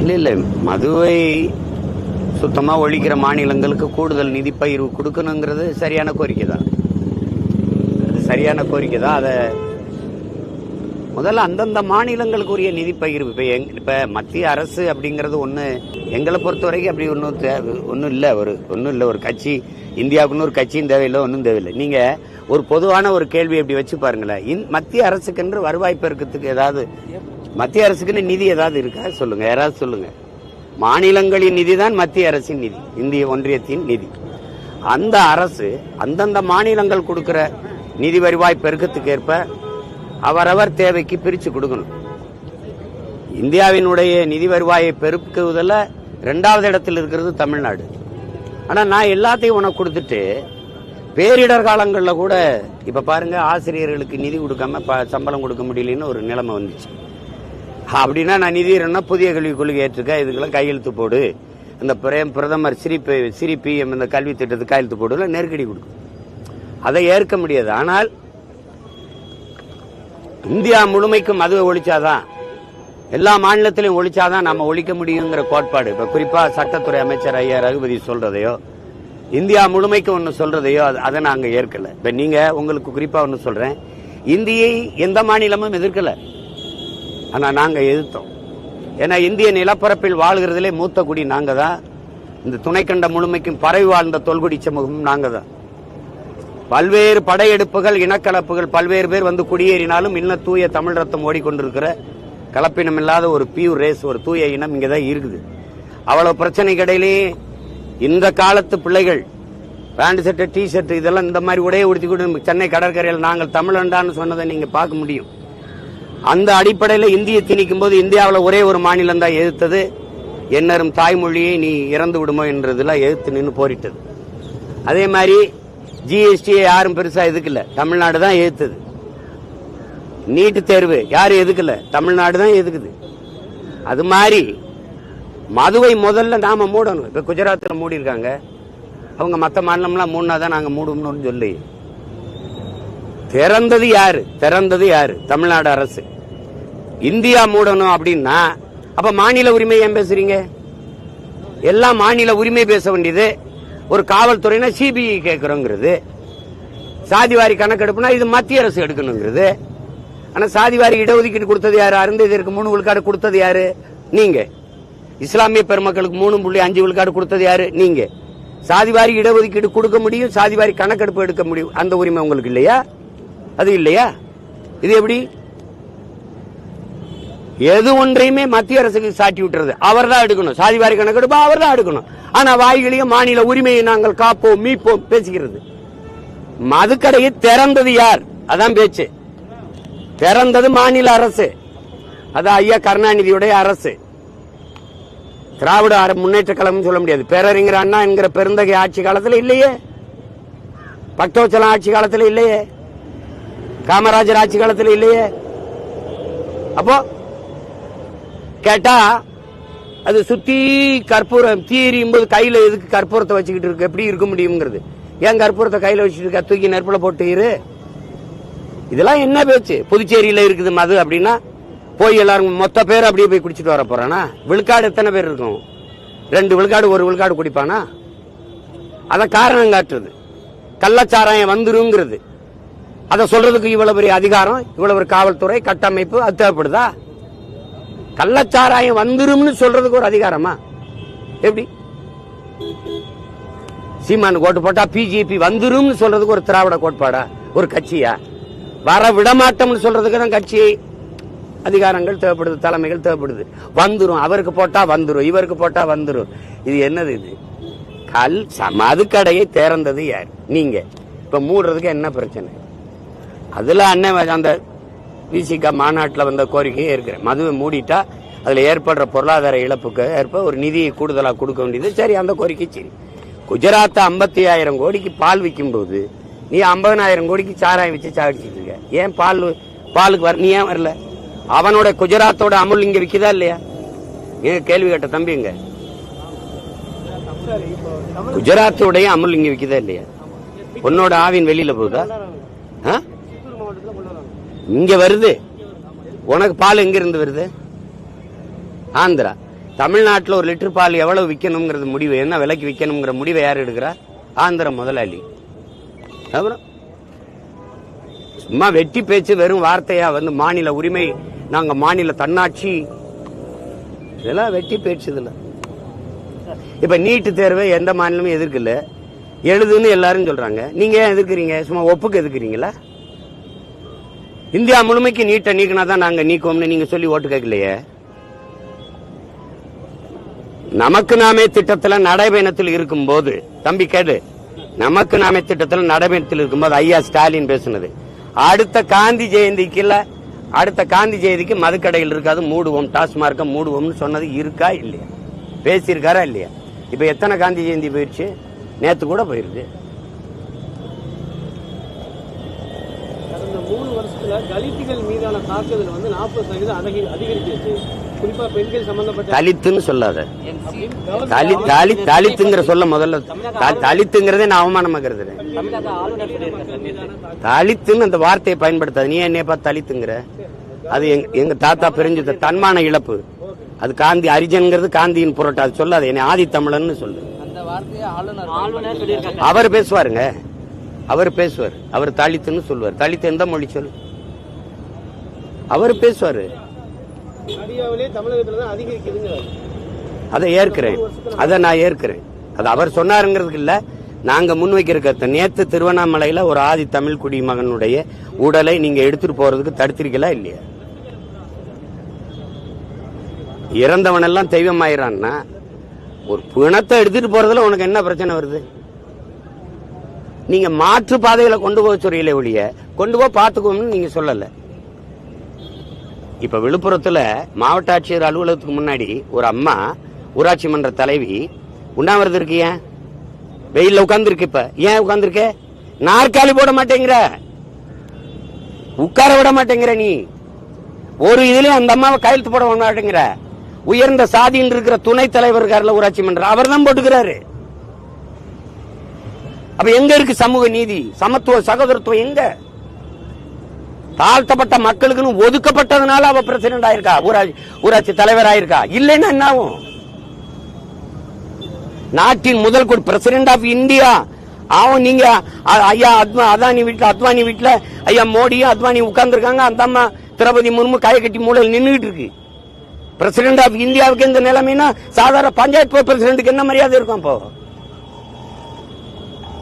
இல்லை இல்லை. மதுவை சுத்தமாக ஒழிக்கிற மாநிலங்களுக்கு கூடுதல் நிதி பயிர்வு கொடுக்கணுங்கிறது சரியான கோரிக்கை தான். அது சரியான கோரிக்கை தான். அதை முதல்ல அந்தந்த மாநிலங்களுக்கு உரிய நிதி பகிர்வு. இப்போ எங் இப்போ மத்திய அரசு அப்படிங்கிறது ஒன்று எங்களை பொறுத்த வரைக்கும் அப்படி ஒன்றும் தேவை ஒன்றும் இல்லை. ஒரு ஒன்றும் இல்லை. ஒரு கட்சி இந்தியாவுக்குன்னு ஒரு கட்சியும் தேவையில்லை ஒன்றும் தேவையில்லை. நீங்கள் ஒரு பொதுவான ஒரு கேள்வி அப்படி வச்சு பாருங்களேன். இந் மத்திய அரசுக்கென்று வருவாய் பெருக்கத்துக்கு ஏதாவது மத்திய அரசுக்குன்னு நிதி ஏதாவது இருக்கா? சொல்லுங்க. யாராவது சொல்லுங்க. மாநிலங்களின் நிதி தான் மத்திய அரசின் நிதி. இந்திய ஒன்றியத்தின் நிதி. அந்த அரசு அந்தந்த மாநிலங்கள் கொடுக்கிற நிதி வருவாய் பெருக்கத்துக்கு ஏற்ப அவரவர் தேவைக்கு பிரிச்சு கொடுக்கணும். இந்தியாவினுடைய நிதி வருவாயை பெருக்குவதில் ரெண்டாவது இடத்தில் இருக்கிறது தமிழ்நாடு. ஆனால் நான் எல்லாத்தையும் உனக்கு கொடுத்துட்டு பேரிடர் காலங்களில் கூட இப்போ பாருங்க ஆசிரியர்களுக்கு நிதி கொடுக்காம ப- சம்பளம் கொடுக்க முடியலன்னு ஒரு நிலைமை வந்துச்சு. அப்படின்னா நான் நிதியரன்னா புதிய கல்விக் கொள்கை ஏற்றுக்க இதுக்கெல்லாம் கையெழுத்து போடு. இந்த பிரேம் பிரதமர் சிரிப்பு சிரி பிஎம் இந்த கல்வி திட்டத்துக்கு கையெழுத்து போடுல நெருக்கடி கொடுக்கும். அதை ஏற்க முடியாது. ஆனால் இந்தியா முழுமைக்கும் மதுவை ஒழிச்சாதான் எல்லா மாநிலத்திலையும் ஒழிச்சாதான் நம்ம ஒழிக்க முடியுங்கிற கோட்பாடு. இப்ப குறிப்பா சட்டத்துறை அமைச்சர் ஐயா ரகுபதி சொல்றதையோ இந்தியா முழுமைக்கு ஒன்று சொல்றதையோ அதை நாங்கள் ஏற்கல. இப்ப நீங்க உங்களுக்கு குறிப்பா ஒன்று சொல்றேன். இந்தியை எந்த மாநிலமும் எதிர்க்கலை. ஆனால் நாங்கள் எதிர்த்தோம். ஏன்னா இந்திய நிலப்பரப்பில் வாழ்கிறதுலே மூத்த குடி நாங்கள் தான். இந்த துணைக்கண்ட முழுமைக்கும் பரவி வாழ்ந்த தொல்குடி சமூகம் நாங்கள் தான். பல்வேறு படையெடுப்புகள் இனக்கலப்புகள் பல்வேறு பேர் வந்து குடியேறினாலும் இன்னும் தூய தமிழ் ரத்தம் ஓடிக்கொண்டிருக்கிற கலப்பினம் இல்லாத ஒரு பியூர் ரேஸ் ஒரு தூய இனம் இங்கே தான் இருக்குது. அவ்வளோ பிரச்சனைக்கிடையிலேயே இந்த காலத்து பிள்ளைகள் பேண்ட் ஷர்ட்டு டி ஷர்ட் இதெல்லாம் இந்த மாதிரி உடைய உடுத்தி கூட சென்னை கடற்கரையில் நாங்கள் தமிழண்டான்னு சொன்னதை நீங்கள் பார்க்க முடியும். அந்த அடிப்படையில் இந்திய திணிக்கும் போது இந்தியாவில் ஒரே ஒரு மாநிலம் தான் எதிர்த்தது. என்னரும் தாய்மொழியை நீ இறந்து விடுமோ என்றதெல்லாம் எதிர்த்து நின்று போரிட்டது. அதே மாதிரி ஜிஎஸ்டியை யாரும் பெருசா எதுக்கல தமிழ்நாடு தான் எதிர்த்தது. நீட்டு தேர்வு யாரும் எதுக்கல தமிழ்நாடு தான் எதுக்குது அது மாதிரி மதுவை முதல்ல நாம மூடணும். இப்போ குஜராத்தில் மூடி இருக்காங்க அவங்க மற்ற மாநிலம்லாம் மூணா தான் நாங்க மூடணும்னு சொல்லி. திறந்தது யாரு? திறந்தது யாரு? தமிழ்நாடு அரசு. இந்தியா மூடணும் அப்படின்னா அப்ப மாநில உரிமை ஏன் பேசுறீங்க? எல்லாம் மாநில உரிமை பேச வேண்டியது. ஒரு காவல்துறைனா சிபிஐ கேட்கிறோங்கிறது சாதிவாரி கணக்கெடுப்புனா இது மத்திய அரசு எடுக்கணுங்கிறது. ஆனா சாதிவாரி இடஒதுக்கீடு கொடுத்தது யாரு? அருந்ததிற்கு மூணு விழுக்காடு கொடுத்தது யாரு? நீங்க. இஸ்லாமிய பெருமக்களுக்கு மூணு புள்ளி அஞ்சு விழுக்காடு கொடுத்தது யாரு? நீங்க. சாதிவாரி இடஒதுக்கீடு கொடுக்க முடியும் சாதிவாரி கணக்கெடுப்பு எடுக்க முடியும். அந்த உரிமை உங்களுக்கு இல்லையா? அது இல்லையா? இது எப்படி? எது ஒன்றையுமே மத்திய அரசுக்கு சாட்டி விட்டுறது. அவர் தான் எடுக்கணும் சாதிவாரி கணக்கெடுப்பு அவர் தான் எடுக்கணும். ஆனா வாய்களையும் மாநில உரிமையை நாங்கள் காப்போம் மீட்போம் பேசுகிறது. மதுக்கடையை திறந்தது யார்? அதான் பேச்சு. திறந்தது மாநில அரசு. அது ஐயா கருணாநிதியுடைய அரசு. திராவிட அர- முன்னேற்ற கழகம் சொல்ல முடியாது. பேரறிஞர் அண்ணா என்கிற பெருந்தகை ஆட்சி காலத்துல இல்லையே? பக்தோச்சலம் ஆட்சி காலத்துல இல்லையே? காமராஜர் ஆட்சி காலத்தில் இல்லையே? அப்போ கேட்டா அது சுத்தி கற்பூரம் தீரியும் போது கையில எதுக்கு கற்பூரத்தை வச்சுக்கிட்டு இருக்கு? எப்படி இருக்க முடியுங்கிறது ஏன் கற்பூரத்தை கையில வச்சுட்டு இருக்க? தூக்கி நெருப்புல போட்டுரு இதெல்லாம் என்ன பேச்சு? புதுச்சேரியில இருக்குது மது அப்படின்னா போய் எல்லாரும் மொத்த பேர் அப்படியே போய் குடிச்சிட்டு வர போறானா? விழுக்காடு எத்தனை பேர் இருக்கும்? ரெண்டு விழுக்காடு ஒரு விழுக்காடு குடிப்பானா? அத காரணம் காட்டுறது. கள்ளச்சாராயம் வந்துருங்கிறது. அதை சொல்றதுக்கு இவ்வளவு பெரிய அதிகாரம் இவ்வளவு ஒரு காவல்துறை கட்டமைப்பு அது தேவைப்படுதா? கள்ளச்சாராயம் வந்துரும்னு சொல்றதுக்கு ஒரு அதிகாரமா? எப்படி? சீமான் கோட்டு போட்டா பிஜேபி வந்துரும்னு சொல்றதுக்கு ஒரு திராவிட கோட்பாடா? ஒரு கட்சியா? வர விடமாட்டோம்னு சொல்றதுக்கு தான் கட்சி அதிகாரங்கள் தேவைப்படுது தலைமைகள் தேவைப்படுது. வந்துரும் அவருக்கு போட்டா வந்துரும் இவருக்கு போட்டா வந்துரும். இது என்னது இது? கல் ச- கடையை திறந்தது யார்? நீங்க. இப்ப மூடுறதுக்கு என்ன பிரச்சனை? அதில் அண்ணன் அந்த விசிகா மாநாட்டில் வந்த கோரிக்கையே இருக்கிறேன் மதுவை மூடிட்டா அதில் ஏற்படுற பொருளாதார இழப்புக்கு ஏற்ப ஒரு நிதியை கூடுதலாக கொடுக்க வேண்டியது. சரி அந்த கோரிக்கை சரி. குஜராத்தை ஐம்பத்தி ஆயிரம் கோடிக்கு பால் விற்கும் போது நீ ஐம்பதனாயிரம் கோடிக்கு சாராயம் வச்சு சாடிச்சிட்டு இருக்க. ஏன் பால் பாலுக்கு வர நீ ஏன் வரல? அவனோட குஜராத்தோட அமுல் இங்கே விற்குதா இல்லையா? ஏன் கேள்வி கேட்ட தம்பிங்க குஜராத்தோடைய அமுல் இங்கே விற்குதா இல்லையா? உன்னோட ஆவின் வெளியில போகுதா? இங்க வருது. உனக்கு பால் எங்க இருந்து வருது? ஆந்திரா. தமிழ்நாட்டில் ஒரு லிட்டர் பால் எவ்வளவு விற்கணுங்கிறது முடிவு என்ன விலைக்கு விற்கணுங்கிற முடிவை யார் எடுக்கிறா? ஆந்திர முதலாளி. அப்புறம்? சும்மா வெட்டி பேச்சு வெறும் வார்த்தையா வந்து மாநில உரிமை நாங்க மாநில தன்னாட்சி. இதெல்லாம் வெட்டி பேச்சு இதில். இப்ப நீட்டு தேர்வை எந்த மாநிலமும் எதிர்க்கல. எழுதுன்னு எல்லாரும் சொல்றாங்க. நீங்க ஏன் எதிர்க்கிறீங்க? சும்மா ஒப்புக்கு எதிர்க்கிறீங்களா? இந்தியா முழுமைக்கு நீட்டை நீக்கினா தான் நாங்க நீக்குவோம்னு நீங்க சொல்லி ஓட்டு கேட்கலையே? நமக்கு நாமே திட்டத்தில் நடைபயணத்தில் இருக்கும்போது தம்பி கேடு நமக்கு நாமே திட்டத்தில் நடைபயணத்தில் இருக்கும்போது ஐயா ஸ்டாலின் பேசுனது. அடுத்த காந்தி ஜெயந்திக்குல அடுத்த காந்தி ஜெயந்திக்கு மதுக்கடையில் இருக்காது மூடுவோம் டாஸ்மார்க்க மூடுவோம்னு சொன்னது இருக்கா இல்லையா? பேசியிருக்காரா இல்லையா? இப்ப எத்தனை காந்தி ஜெயந்தி போயிடுச்சு? நேத்து கூட போயிருக்கு. கடந்த மூணு வருஷத்துல தலித்துகள் மீதான தாக்குதல் வந்து நாற்பது சதவீதம் அதிகரி அதிகரிச்சிருச்சு. குறிப்பா பெண்கள் சம்பந்தப்பட்ட தலித்துன்னு சொல்லாத. அப்படின்னு கவர்னர் தலி தலி தலித்துங்கிற சொல்ல முதல்ல தலித்துங்கிறதே நான் அவமானமா கருதுறேன். தலித்துன்னு அந்த வார்த்தையை பயன்படுத்தாது. நீ என்னைய பார்த்து தலித்துங்கிற? அது எங்க- எங்க தாத்தா பிரிஞ்சது. தன்மான இழப்பு. அது காந்தி அரிஜன்ங்கிறது காந்தியின் புரட்டு. அது சொல்லாது. என்னை ஆதி தமிழன்னு சொல்லு. அவர் பேசுவாருங்க. அவர் பேசுவார். அவர் தலித்துன்னு சொல்லுவார். தலித்து எந்த மொழி சொல் அவர் பேசுவாரு. அதை ஏற்கிறேன். அதை நான் ஏற்கிறேன். அது அவர் சொன்னாருங்கிறதுக்கு இல்ல. நாங்க முன்வைக்கிற கருத்து நேத்து திருவண்ணாமலையில ஒரு ஆதி தமிழ் குடிமகனுடைய உடலை நீங்க எடுத்துட்டு போறதுக்கு தடுத்திருக்கலா இல்லையா? இறந்தவன் எல்லாம் தெய்வம் ஆயிரான்னா ஒரு பிணத்தை எடுத்துட்டு போறதுல உனக்கு என்ன பிரச்சனை வருது? நீங்க மாற்று பாதையில கொண்டு போக சொல்றீங்களே ஒழிய கொண்டு போய் பாத்துக்கோம்னு நீங்க சொல்லல. இப்ப விழுப்புரத்துல மாவட்ட ஆட்சியர் அலுவலகத்துக்கு முன்னாடி ஒரு அம்மா ஊராட்சி மன்ற தலைவி உண்ணாவிரதம் இருக்கு ஏன் வெயில்ல உட்கார்ந்துருக்கு இப்ப. ஏன் உட்கார்ந்துருக்க? நாற்காலி போட மாட்டேங்கிற. உட்கார விட மாட்டேங்கிற நீ. ஒரு இதுலயும் அந்த அம்மாவை கையெழுத்து போட மாட்டேங்கிற. உயர்ந்த சாதியில் இருக்கிற துணைத் தலைவர் இருக்காருல ஊராட்சி மன்றம் அவர் தான் போட்டுக்கிறாரு. அப்ப எங்க இருக்கு சமூக நீதி? சமத்துவ சகோதரத்துவம் எங்க? தாழ்த்தப்பட்ட மக்களுக்குன்னு ஒதுக்கப்பட்டதுனால அவ பிரசிடண்ட் ஆயிருக்கா? ஊராட்சி ஊராட்சி தலைவர் ஆயிருக்கா? இல்லைன்னா என்ன ஆகும்? நாட்டின் முதல் குடி பிரசிடென்ட் ஆஃப் இந்தியா அவன் நீங்க ஐயா அத்வா அதானி வீட்டுல அத்வானி வீட்டுல ஐயா மோடியும் அத்வானி உட்கார்ந்துருக்காங்க. அந்த அம்மா திரௌபதி முர்மு கையை கட்டி மூலையில் நின்றுட்டு இருக்கு. பிரசிடென்ட் ஆஃப் இந்தியாவுக்கு இந்த நிலைமைனா சாதாரண பஞ்சாயத்து பிரசிடென்ட்டுக்கு என்ன மரியாதை இருக்கும் அப்போ?